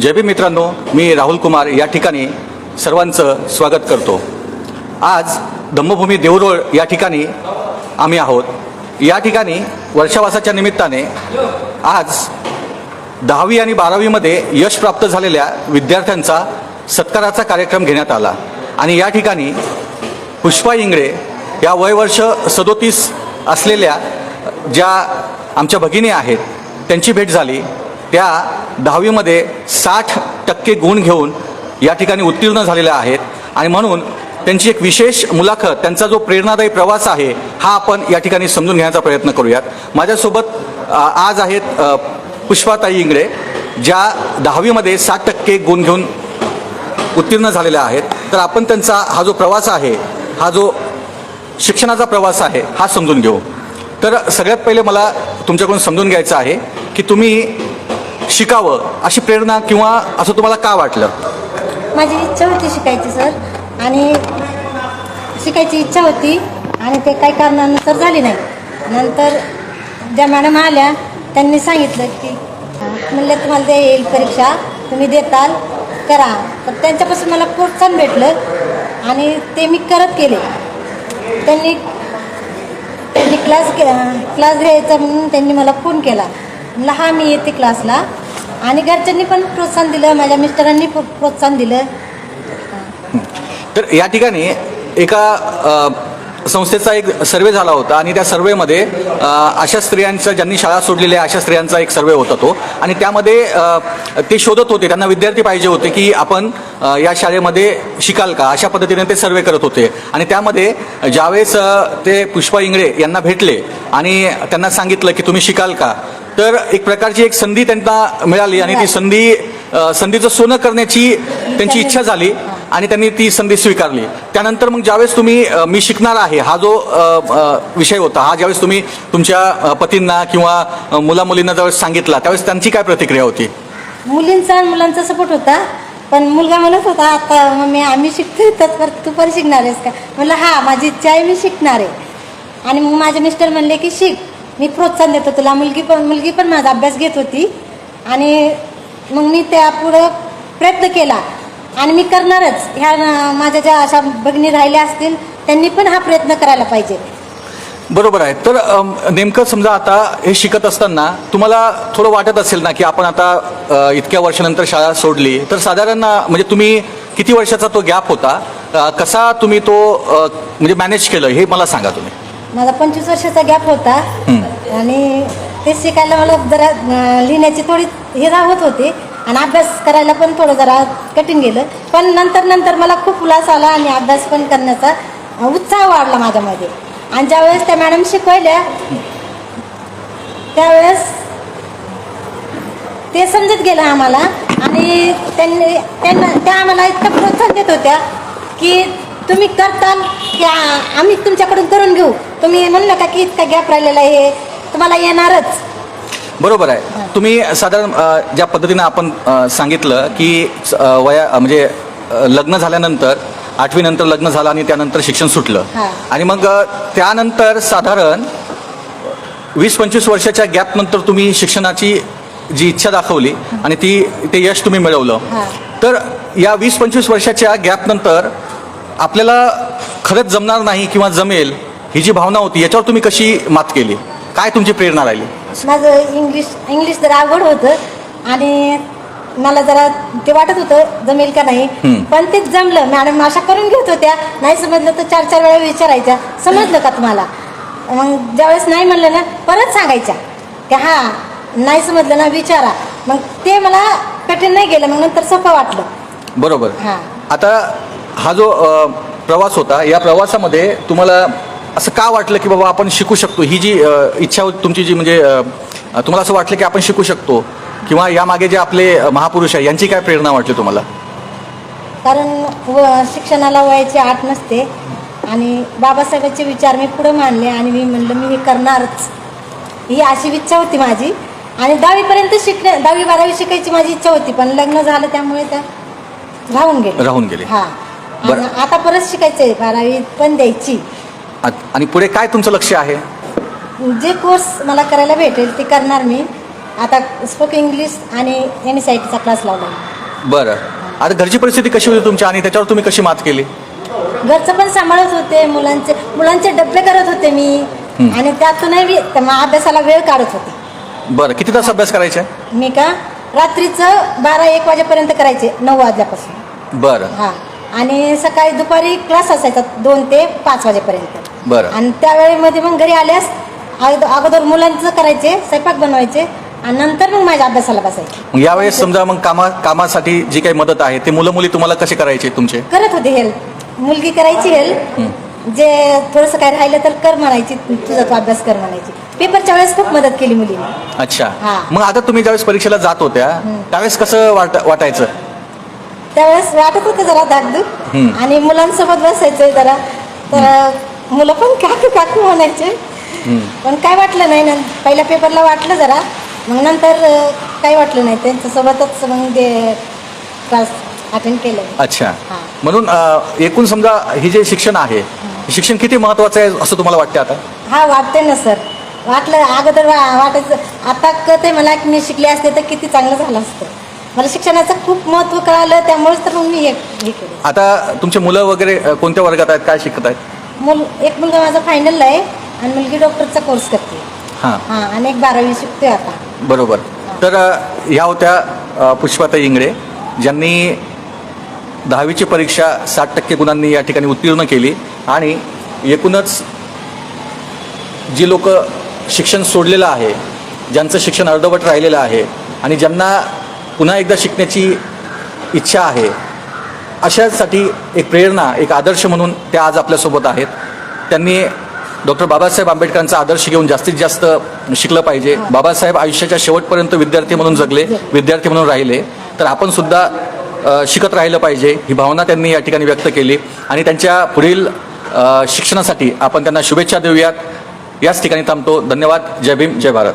जय भी मित्रांनो मी राहुल कुमार या ठिकाणी सर्वांचं स्वागत करतो. आज धम्मभूमी देऊरोळ या ठिकाणी आम्ही आहोत. या ठिकाणी वर्षावासाच्या निमित्ताने आज दहावी आणि बारावीमध्ये यश प्राप्त झालेल्या विद्यार्थ्यांचा सत्काराचा कार्यक्रम घेण्यात आला. आणि या ठिकाणी पुष्पा इंगळे या वयवर्ष सदोतीस असलेल्या ज्या आमच्या भगिनी आहेत त्यांची भेट झाली. त्या दहावीमध्ये साठ टक्के गुण घेऊन या ठिकाणी उत्तीर्ण झालेल्या आहेत. आणि म्हणून त्यांची एक विशेष मुलाखत त्यांचा जो प्रेरणादायी प्रवास आहे हा आपण या ठिकाणी समजून घेण्याचा प्रयत्न करूयात. माझ्यासोबत आज आहेत पुष्पाताई इंगळे ज्या दहावीमध्ये साठ टक्के गुण घेऊन उत्तीर्ण झालेल्या आहेत. तर आपण त्यांचा हा जो प्रवास आहे हा जो शिक्षणाचा प्रवास आहे हा समजून घेऊ. तर सगळ्यात पहिले मला तुमच्याकडून समजून घ्यायचं आहे की तुम्ही शिकावं अशी प्रेरणा किंवा असं तुम्हाला का वाटलं? माझी इच्छा होती शिकायची सर. आणि शिकायची इच्छा होती आणि ते काही कारणानंतर झाली नाही. नंतर ज्या मॅडम आल्या त्यांनी सांगितलं की म्हणलं तुम्हाला ते येईल परीक्षा तुम्ही देताल करा. तर त्यांच्यापासून मला प्रोत्साहन भेटलं आणि ते मी करत केले त्यांनी त्यांनी क्लास क्लास घ्यायचा म्हणून त्यांनी मला फोन केला. म्हणलं हा मी येते क्लासला आणि घरच्यांनी पण प्रोत्साहन दिलं माझ्या मिस्टरांनी प्रोत्साहन दिलं. तर या ठिकाणी एका संस्थेचा एक सर्वे झाला होता आणि त्या सर्वेमध्ये अशा स्त्रियांचा ज्यांनी शाळा सोडलेल्या अशा स्त्रियांचा एक सर्वे होता तो. आणि त्यामध्ये ते शोधत होते त्यांना विद्यार्थी पाहिजे होते की आपण या शाळेमध्ये शिकाल का? अशा पद्धतीने ते सर्वे करत होते. आणि त्यामध्ये ज्यावेळेस ते पुष्पा इंगळे यांना भेटले आणि त्यांना सांगितलं की तुम्ही शिकाल का? तर एक प्रकारची एक संधी त्यांना मिळाली आणि ती संधी संधीचं सोनं करण्याची त्यांची इच्छा झाली आणि त्यांनी ती संधी स्वीकारली. त्यानंतर मग ज्यावेळेस तुम्ही मी शिकणार आहे हा जो विषय होता हा ज्यावेळेस तुम्ही तुमच्या पतींना किंवा मुलामुलींना ज्यावेळेस सांगितला त्यावेळेस त्यांची काय प्रतिक्रिया होती? मुलींचा आणि मुलांचा सपोर्ट होता पण मुलगा म्हणत होता आता मम्मी आम्ही शिकतोय तर तू पण शिकणार आहेस का? म्हणलं हा माझी इच्छा आहे मी शिकणार आहे. आणि मग माझे मिस्टर म्हणले की शिक. मी प्रोत्साहन देतो तुला. मुलगी पण मुलगी पण माझा अभ्यास घेत होती. आणि मग मी त्या पुढं प्रयत्न केला. आणि मी करणारच. ह्या माझ्या ज्या अशा भगिनी राहिल्या असतील त्यांनी पण हा प्रयत्न करायला पाहिजे. बरोबर आहे. तर नेमकं समजा आता हे शिकत असताना तुम्हाला थोडं वाटत असेल ना की आपण आता इतक्या वर्षानंतर शाळा सोडली. तर साधारण म्हणजे तुम्ही किती वर्षाचा तो गॅप होता? कसा तुम्ही तो म्हणजे मॅनेज केलं? हे मला सांगा तुम्ही. माझा पंचवीस वर्षाचा गॅप होता. आणि ते शिकायला मला जरा लिहिण्याची थोडी हे होत होती आणि अभ्यास करायला पण थोडं जरा कठीण गेलं. पण नंतर नंतर मला खूप उल्हास आला आणि अभ्यास पण करण्याचा उत्साह वाढला माझ्यामध्ये. आणि ज्यावेळेस त्या मॅडम शिकवल्या त्यावेळेस ते समजत गेलं आम्हाला आणि त्यांनी त्यांना त्या आम्हाला इतकं प्रोत्साहन देत होत्या की तुम्ही करताल की आम्ही तुमच्याकडून करून घेऊ. तुम्ही म्हणलं का की इतका गॅप राहिलेला आहे तुम्हाला येणारच. बरोबर आहे. तुम्ही साधारण अ, ज्या पद्धतीनं आपण अ, सांगितलं की अ, वया अ, म्हणजे अ, लग्न झाल्यानंतर आठवी नंतर लग्न झालं आणि त्यानंतर शिक्षण सुटलं. हा. आणि मग अ, त्यानंतर साधारण वीस पंचवीस वर्षाच्या गॅपनंतर तुम्ही शिक्षणाची जी इच्छा दाखवली आणि ती ते यश तुम्ही मिळवलं. हा. तर या वीस पंचवीस वर्षाच्या गॅपनंतर आपल्याला खरंच जमणार नाही किंवा जमेल ही जी भावना होती याच्यावर तुम्ही कशी मात केली? काय तुमची प्रेरणा राहिली? माझं इंग्लिश इंग्लिश जरा अवघड होतं आणि मला जरा ते वाटत होतं जमेल का नाही. पण ते जमलं. मॅडम आशा करून घेत होत्या. नाही समजलं तर चार चार वेळा विचारायच्या. समजलं का तुम्हाला? मग ज्यावेळेस नाही म्हणलं ना परत सांगायच्या. की हा नाही समजलं ना विचारा. मग ते मला कठीण नाही गेलं. मग नंतर सोपं वाटलं. बरोबर. हां. आता हा जो प्रवास होता या प्रवासामध्ये तुम्हाला असं का वाटलं की बाबा आपण शिकू शकतो? ही जी इच्छा होती तुमची जी म्हणजे तुम्हाला असं वाटलं की आपण शिकू शकतो? किंवा यामागे जे आपले महापुरुष आहे यांची काय प्रेरणा वाटली तुम्हाला? कारण व शिक्षणाला वयाची आठ नसते. आणि बाबासाहेबांचे विचार मी पुढे मांडले आणि मी म्हणलं मी हे करणारच. ही अशी इच्छा होती माझी. आणि दहावीपर्यंत शिकणे दहावी बारावी शिकायची माझी इच्छा होती पण लग्न झालं त्यामुळे त्या राहून गेले. राहून गेले. हा. आता परत शिकायचं आहे बारावी पण द्यायची. आणि पुढे काय तुमचं लक्ष आहे? जे कोर्स मला करायला भेटेल ते करणार मी. आता स्पोक इंग्लिश आणि एन एस आय टीचा क्लास लावला. बरं. आता घरची परिस्थिती कशी होती तुमची आणि त्याच्यावर तुम्ही कशी मात केली? घरचं पण सांभाळत होते मुलांचे मुलांचे डबे करत होते मी. आणि त्यातूनही मी मग अभ्यासाला वेळ काढत होते. बरं. किती तास अभ्यास करायचा? मी का? रात्रीचं बारा एक वाजेपर्यंत करायचे नऊ वाजल्यापासून. बरं. हा. आणि सकाळी दुपारी क्लास असायचा दोन ते पाच वाजेपर्यंत. बरं. आणि त्यावेळेमध्ये मग घरी आल्यास अगोद- अगोदर मुलांचं करायचे स्वयंपाक बनवायचे आणि नंतर मग माझ्या अभ्यासाला बसायचे. मग यावेळेस समजा मग कामा कामासाठी जी काही मदत आहे ते मुलं मुली तुम्हाला कसे करायचे तुमचे? करत होते हेल्प. मुलगी करायची हेल्प. जे थोडंसं काय राहिलं तर कर म्हणायची तुझा तू अभ्यास कर म्हणायची. पेपरच्या वेळेस खूप मदत केली मुलीने. अच्छा. हा. मग आता तुम्ही ज्यावेळेस परीक्षेला जात होत्या त्यावेळेस कसं वाट वाटायचं? त्यावेळेस वाटत होतं जरा हम्म. आणि मुलांसोबत बसायचंय जरा. तर मुलं पण काकू काकू म्हणायचे. पण काय वाटलं नाही ना? पहिल्या पेपरला वाटलं जरा. मग नंतर काही वाटलं नाही. त्यांच्यासोबतच मग ते क्लास अटेंड केलं. अच्छा. म्हणून एकूण समजा हे जे शिक्षण आहे शिक्षण किती महत्वाचं आहे असं तुम्हाला वाटतं आता? हा वाटते ना सर. वाटलं अगोदर वाटायचं. आता कळतंय मला की मी शिकले असते तर किती चांगलं झालं असतं. मला शिक्षणाचं खूप महत्त्व कळालं त्यामुळेच तर मग मी हे हे केलं. आता तुमचे मुलं वगैरे अ, कोणत्या वर्गात आहेत? काय शिकत आहेत? मुल एक मुलगा माझा फायनलला आहे आणि मुलगी डॉक्टरचा कोर्स करते. हां. हां आणि एक बारावी शिकतोय आता. बरोबर. तर अ, ह्या होत्या अ, पुष्पाताई इंगळे. ज्यांनी दहावीची परीक्षा साठ टक्के गुणांनी या ठिकाणी उत्तीर्ण केली आणि एकूणच जी लोक शिक्षण सोडलेलं आहे ज्यांचं शिक्षण अर्धवट राहिलेलं आहे आणि ज्यांना पुन्हा एकदा शिकण्याची इच्छा आहे. अशासाठी एक प्रेरणा एक आदर्श म्हणून त्या आज आपल्यासोबत आहेत. त्यांनी डॉक्टर बाबासाहेब आंबेडकरांचा आदर्श घेऊन जास्तीत जास्त शिकलं पाहिजे. बाबासाहेब आयुष्याच्या शेवटपर्यंत विद्यार्थी म्हणून जगले विद्यार्थी म्हणून राहिले. तर आपण सुद्धा शिकत राहिलं पाहिजे ही भावना त्यांनी या ठिकाणी व्यक्त केली. आणि त्यांच्या पुढील शिक्षणासाठी आपण त्यांना शुभेच्छा देऊयात. याच ठिकाणी थांबतो. धन्यवाद. जय भीम जय भारत.